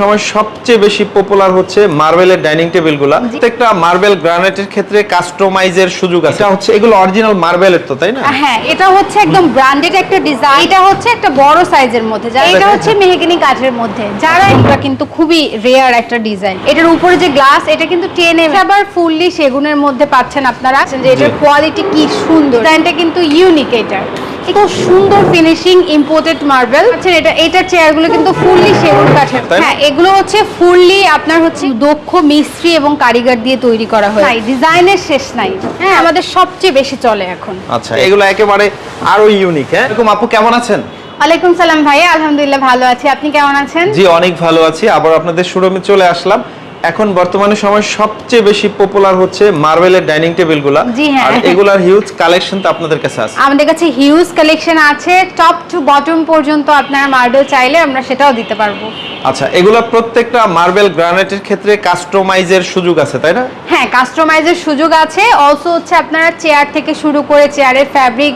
সময় সবচেয়ে বেশি পপুলার হচ্ছে মার্বেলের ডাইনিং টেবিলগুলো। প্রত্যেকটা মার্বেল গ্রানাইটের ক্ষেত্রে কাস্টমাইজের সুযোগ আছে। এটা হচ্ছে এগুলো অরিজিনাল মার্বেলের তো তাই না? হ্যাঁ এটা হচ্ছে একদম ব্র্যান্ডেড একটা ডিজাইন এটা হচ্ছে একটা বড় সাইজের মধ্যে যা এটা হচ্ছে মেহগিনি কাঠের মধ্যে। যারা এটা কিন্তু খুবই রেয়ার একটা ডিজাইন এটার উপরে যে গ্লাস এটা কিন্তু টেনে আবার ফুললি সেগুনের মধ্যে পাচ্ছেন আপনারা যে এটার কোয়ালিটি কি সুন্দর। ডিজাইনটা কিন্তু ইউনিক এটার। এত সুন্দর ফিনিশিং ইম্পোর্টেড মার্বেল এটা এটার চেয়ারগুলো কিন্তু ফুললি সেগুন কাঠের। হ্যাঁ এগুলো হচ্ছে ফুললি আপনার হচ্ছে দক্ষ মিস্ত্রি এবং কারিগর দিয়ে তৈরি করা হয় ডিজাইনের শেষ নাই। হ্যাঁ আমাদের সবচেয়ে বেশি চলে এখন। আচ্ছা এগুলো একেবারে আরও ইউনিক হ্যাঁ? এরকম আপু কেমন আছেন? ওয়ালাইকুম সালাম ভাইয়া আলহামদুলিল্লাহ ভালো আছি। আপনি কেমন আছেন? জি অনেক ভালো আছি। আবার আপনাদের শোরুমে চলে আসলাম। এখন বর্তমানে সময় সবচেয়ে বেশি পপুলার হচ্ছে মার্বেলের ডাইনিং টেবিলগুলো। আর এগুলার হিউজ কালেকশন তো আপনাদের কাছে আছে। আমাদের কাছে হিউজ কালেকশন আছে। টপ টু বটম পর্যন্ত আপনারা মার্বেল চাইলে আমরা সেটাও দিতে পারব। আচ্ছা এগুলো প্রত্যেকটা মার্বেল গ্রানাইটের ক্ষেত্রে কাস্টমাইজের সুযোগ আছে তাই না? হ্যাঁ কাস্টমাইজের সুযোগ আছে। অলসো হচ্ছে আপনারা চেয়ার থেকে শুরু করে চেয়ারের ফ্যাব্রিক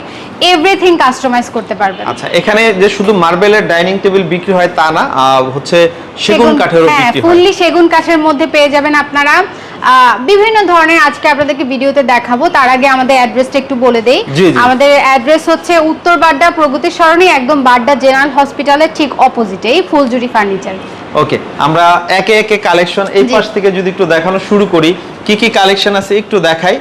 এভরিথিং কাস্টমাইজ করতে পারবেন। আচ্ছা এখানে যে শুধু মার্বেলের ডাইনিং টেবিল বিক্রি হয় তা না হচ্ছে সেগুন কাঠেরও হ্যাঁ বিক্রি হয়। ফুললি সেগুন কাঠের মধ্যে পেয়ে যাবেন আপনারা। বিভিন্ন ধরনের আজকে আপনাদেরকে ভিডিওতে দেখাবো। তার আগে আমাদের অ্যাড্রেসটা একটু বলে দেই। আমাদের অ্যাড্রেস হচ্ছে উত্তর বাড্ডা প্রগতি সরণি একদম বাড্ডা জেনারেল হসপিটালের ঠিক অপোজিটেই ফুলজুরি ফার্নিচার। ওকে আমরা একে একে কালেকশন এই পাশ থেকে যদি একটু দেখানো শুরু করি কি কি কালেকশন আছে একটু দেখাই।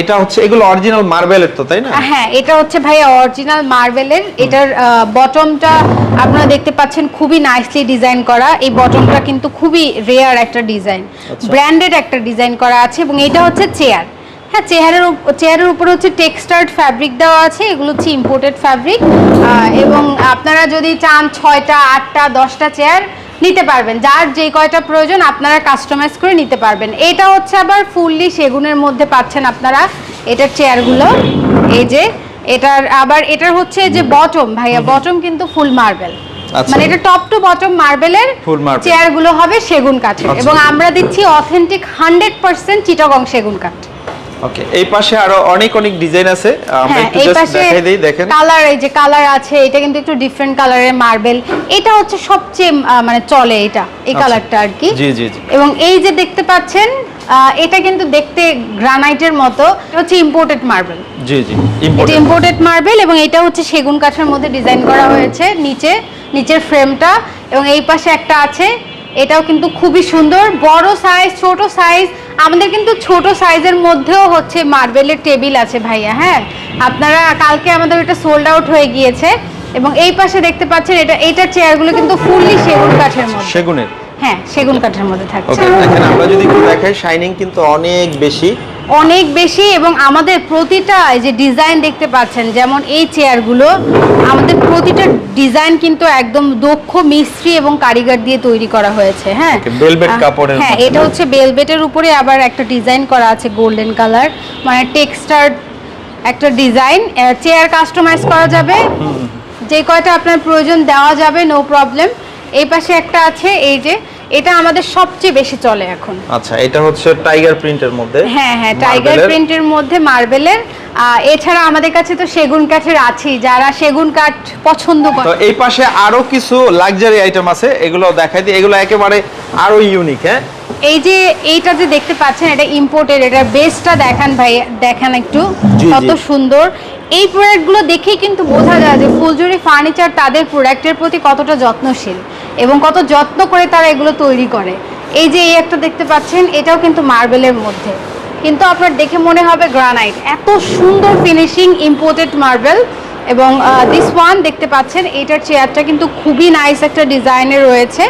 এটা হচ্ছে এগুলো অরিজিনাল মার্বেলের তো তাই না? হ্যাঁ এটা হচ্ছে ভাই অরিজিনাল মার্বেলের এটার বটমটা আপনারা দেখতে পাচ্ছেন খুবই নাইসলি ডিজাইন করা। এই বটমটা কিন্তু খুবই রেয়ার একটা ডিজাইন আচ্ছা। ব্র্যান্ডেড একটা ডিজাইন করা আছে এবং এটা হচ্ছে চেয়ার হ্যাঁ চেয়ারের চেয়ারের উপরে হচ্ছে টেক্সটার্ড ফ্যাব্রিক দেওয়া আছে এগুলো হচ্ছে ইম্পোর্টেড ফ্যাব্রিক এবং আপনারা যদি চান ছয়টা আটটা দশটা চেয়ার নিতে পারবেন। যার যে কয়টা প্রয়োজন আপনারা কাস্টমাইজ করে নিতে পারবেন। এটা হচ্ছে আবার ফুললি সেগুনের মধ্যে পাচ্ছেন আপনারা। এটার চেয়ারগুলো এই যে এটার আবার এটার হচ্ছে যে বটম ভাইয়া বটম কিন্তু ফুল মার্বেল আচ্ছা। মানে এটা টপ টু বটম মার্বেলের। চেয়ারগুলো হবে সেগুন কাঠের। আচ্ছা। এবং আমরা দিচ্ছি অথেন্টিক হান্ড্রেড পার্সেন্ট চিটাগং সেগুন কাঠ। ওকে এই পাশে আরও অনেক অনেক ডিজাইন আছে। আমরা হ্যাঁ একটু জাস্ট দেখাই দেই দেখেন। কালার এই যে কালার আছে এটা কিন্তু একটু ডিফারেন্ট কালারের মার্বেল এটা হচ্ছে সবচেয়ে মানে চলে এটা এই আচ্ছা। কালারটা আর কি। জি জি জি। এবং এই যে দেখতে পাচ্ছেন এটা কিন্তু দেখতে গ্রানাইটের মতো। এটা হচ্ছে ইম্পোর্টেড মার্বেল জি জি এটা ইম্পোর্টেড ইম্পোর্টেড মার্বেল এবং এটা হচ্ছে সেগুন কাঠের মধ্যে ডিজাইন করা হয়েছে নিচে নিচের ফ্রেমটা এবং এই পাশে একটা আছে এটাও কিন্তু খুবই সুন্দর। বড় সাইজ ছোট সাইজ আমাদের কিন্তু ছোট সাইজের মধ্যেও হচ্ছে মার্বেলের টেবিল আছে ভাইয়া হ্যাঁ? আপনারা কালকে আমাদের এটা সোল্ড আউট হয়ে গিয়েছে এবং এই পাশে দেখতে পাচ্ছেন এটা এইটার চেয়ারগুলো কিন্তু ফুললি সেগুন কাঠের মধ্যে। সেগুনের। হ্যাঁ সেগুন কাঠের মধ্যে থাকছে। ওকে দেখেন আমরা যদি একটু দেখাই শাইনিং কিন্তু অনেক বেশি। অনেক বেশি এবং আমাদের প্রতিটা এই যে ডিজাইন দেখতে পাচ্ছেন যেমন এই চেয়ারগুলো আমাদের প্রতিটা ডিজাইন কিন্তু একদম দক্ষ মিস্ত্রি এবং কারিগর দিয়ে তৈরি করা হয়েছে হ্যাঁ? কাপড়ের হ্যাঁ এটা হচ্ছে বেলভেটের উপরে আবার একটা ডিজাইন করা আছে গোল্ডেন কালার মানে টেক্সটার একটা ডিজাইন চেয়ার কাস্টমাইজ করা যাবে যে কয়টা আপনার প্রয়োজন দেওয়া যাবে নো প্রবলেম এই পাশে একটা আছে এই যে এটা আমাদের সবচেয়ে বেশি চলে এখন। আচ্ছা এটা হচ্ছে টাইগার প্রিন্টের মধ্যে। হ্যাঁ হ্যাঁ টাইগার প্রিন্টের মধ্যে মার্বেলের। এছাড়া আমাদের কাছে তো সেগুন কাঠের আছে যারা সেগুন কাঠ পছন্দ করে। তো এই পাশে আরও কিছু লাক্সারি আইটেম আছে এগুলো দেখাই দিই। এগুলো একেবারে আরও ইউনিক হ্যাঁ? এই যে এইটা যে দেখতে পাচ্ছেন এটা ইম্পোর্টেড এটা বেসটা দেখান ভাই দেখান একটু কত সুন্দর। এই প্রোডাক্টগুলো দেখেই কিন্তু বোঝা যায় যে ফুলজুরি ফার্নিচার তাদের প্রোডাক্টের প্রতি কতটা যত্নশীল। এবং কত যত্ন করে তারা এগুলো তৈরি করে। এই যে এই একটা দেখতে পাচ্ছেন এটাও কিন্তু মার্বেলের মধ্যে। কিন্তু আপনার দেখে মনে হবে গ্রানাইট। এত সুন্দর ফিনিশিং ইম্পোর্টেড মার্বেল এবং দিস ওয়ান দেখতে পাচ্ছেন এটার চেয়ারটা কিন্তু খুবই নাইস একটা ডিজাইনের রয়েছে।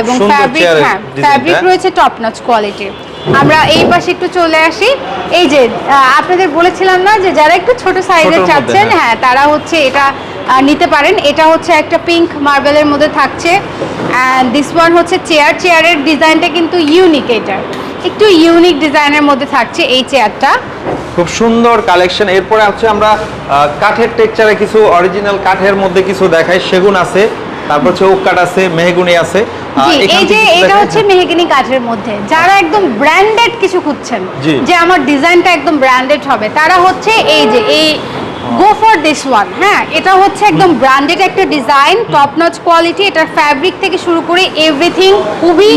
এবং ফ্যাব্রিক হ্যাঁ ফ্যাব্রিক রয়েছে টপ নচ কোয়ালিটির আমরা এই পাশে একটু চলে আসি। এই যে আপনাদের বলেছিলাম না যে যারা একটু ছোট সাইজের চাচ্ছেন হ্যাঁ। হ্যাঁ তারা হচ্ছে এটা নিতে পারেন। এটা হচ্ছে একটা পিঙ্ক মার্বেলের মধ্যে থাকছে। অ্যান্ড দিস ওয়ান হচ্ছে চেয়ার চেয়ারের ডিজাইনটা কিন্তু ইউনিক এটার একটু ইউনিক ডিজাইনের মধ্যে থাকছে এই চেয়ারটা খুব সুন্দর কালেকশন এরপরে হচ্ছে আমরা কাঠের টেক্সচারে কিছু অরিজিনাল কাঠের মধ্যে কিছু দেখাই। সেগুন আছে তারপর হচ্ছে কাঠ আছে মেহগুনি আছে। এই যে এটা হচ্ছে মেহগিনি কাঠের মধ্যে। যারা একদম ব্র্যান্ডেড কিছু খুঁজছেন যে আমার ডিজাইনটা একদম ব্র্যান্ডেড হবে তারা হচ্ছে এই যে এই গো ফর দিস ওয়ান হ্যাঁ? এটা হচ্ছে একদম ব্র্যান্ডেড একটা ডিজাইন টপ নচ কোয়ালিটি এটার ফ্যাব্রিক থেকে শুরু করে এভরিথিং খুবই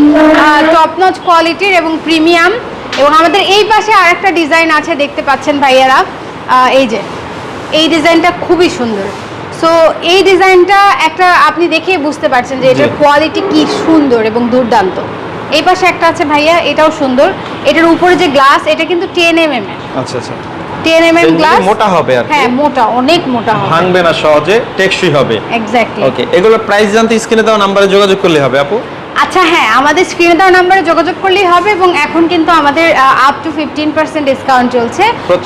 টপ নচ কোয়ালিটির এবং প্রিমিয়াম এবং আমাদের এই পাশে আরেকটা ডিজাইন আছে দেখতে পাচ্ছেন ভাইয়ারা। এই যে এই ডিজাইনটা খুবই সুন্দর। সো এই ডিজাইনটা একটা আপনি দেখেই বুঝতে পারছেন যে এটার কোয়ালিটি কি সুন্দর এবং দুর্দান্ত। এই পাশে একটা আছে ভাইয়া এটাও সুন্দর। এটার উপরে যে গ্লাস এটা কিন্তু টেন এম এম আচ্ছা আচ্ছা। টেন এম এম গ্লাস মোটা হবে আর হ্যাঁ মোটা অনেক মোটা হবে। ভাঙবে না সহজে টেকসই হবে। এক্স্যাক্টলি ওকে এগুলো প্রাইস জানতে স্ক্রিনে দেওয়া নাম্বারে যোগাযোগ করলে হবে আপু। আচ্ছা হ্যাঁ আমাদের স্ক্রিনে দেওয়া নাম্বারে যোগাযোগ করলেই হবে এবং এখন কিন্তু আমাদের up to fifteen percent discount চলছে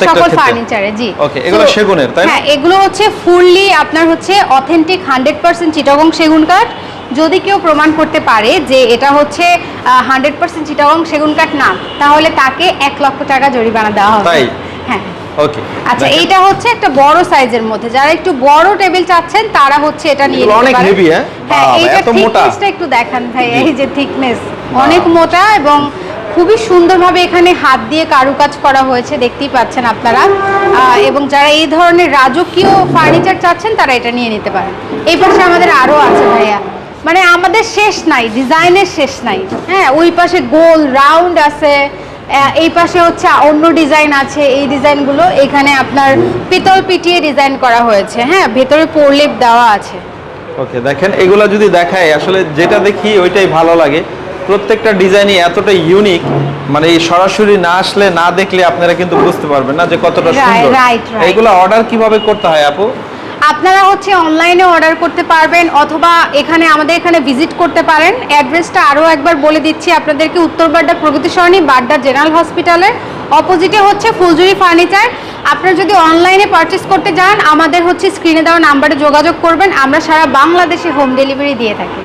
সকল ফার্নিচারে জি। Okay, এগুলো সেগুনের, তাই হ্যাঁ এগুলো হচ্ছে ফুললি আপনার হচ্ছে অথেন্টিক হান্ড্রেড পার্সেন্ট চিটাগং সেগুন কাঠ। যদি কেউ প্রমাণ করতে পারে যে এটা হচ্ছে হান্ড্রেড পার্সেন্ট চিটাগং সেগুন কাঠ না তাহলে তাকে এক লক্ষ টাকা জরিমানা দেওয়া হবে। হ্যাঁ। ওকে আচ্ছা এইটা হচ্ছে একটা বড় সাইজের মধ্যে। যারা একটু বড় টেবিল চাচ্ছেন তারা হচ্ছে এটা নিয়ে নিতে অনেক পারেন। heavy, হ্যাঁ? হ্যাঁ এইটা। থিকনেসটা একটু দেখান ভাই এই যে থিকনেস অনেক মোটা এবং খুবই সুন্দরভাবে এখানে হাত দিয়ে কারুকাজ করা হয়েছে দেখতেই পাচ্ছেন আপনারা। এবং যারা এই ধরনের রাজকীয় ফার্নিচার চাচ্ছেন তারা এটা নিয়ে নিতে পারেন। এই পাশে আমাদের আরও আছে ভাইয়া। মানে আমাদের শেষ নাই ডিজাইনের শেষ নাই। হ্যাঁ ওই পাশে গোল রাউন্ড আছে। এই পাশে হচ্ছে অন্য ডিজাইন আছে এই ডিজাইনগুলো এখানে আপনার পিতল পিটিয়ে ডিজাইন করা হয়েছে। হ্যাঁ ভেতরে পোরলেপ দেওয়া আছে। ওকে দেখেন এগুলো যদি দেখায় আসলে যেটা দেখি ওইটাই ভালো লাগে। প্রত্যেকটা ডিজাইনই এতটা ইউনিক মানে সরাসরি না আসলে না দেখলে আপনারা কিন্তু বুঝতে পারবেন না যে কতটা সুন্দর. এইগুলো অর্ডার কীভাবে করতে হয় আপু? আপনারা হচ্ছে অনলাইনে অর্ডার করতে পারবেন অথবা এখানে, আমাদের এখানে ভিজিট করতে পারেন। অ্যাড্রেসটা আরও একবার বলে দিচ্ছি আপনাদেরকে। উত্তর বাড্ডা প্রগতি সরণি, বাড্ডা জেনারেল হসপিটালের অপোজিটে হচ্ছে ফুলজুরি ফার্নিচার আপনারা যদি অনলাইনে পারচেস করতে যান, আমাদের হচ্ছে স্ক্রিনে দেওয়া নাম্বারে যোগাযোগ করবেন। আমরা সারা বাংলাদেশে হোম ডেলিভারি দিয়ে থাকি।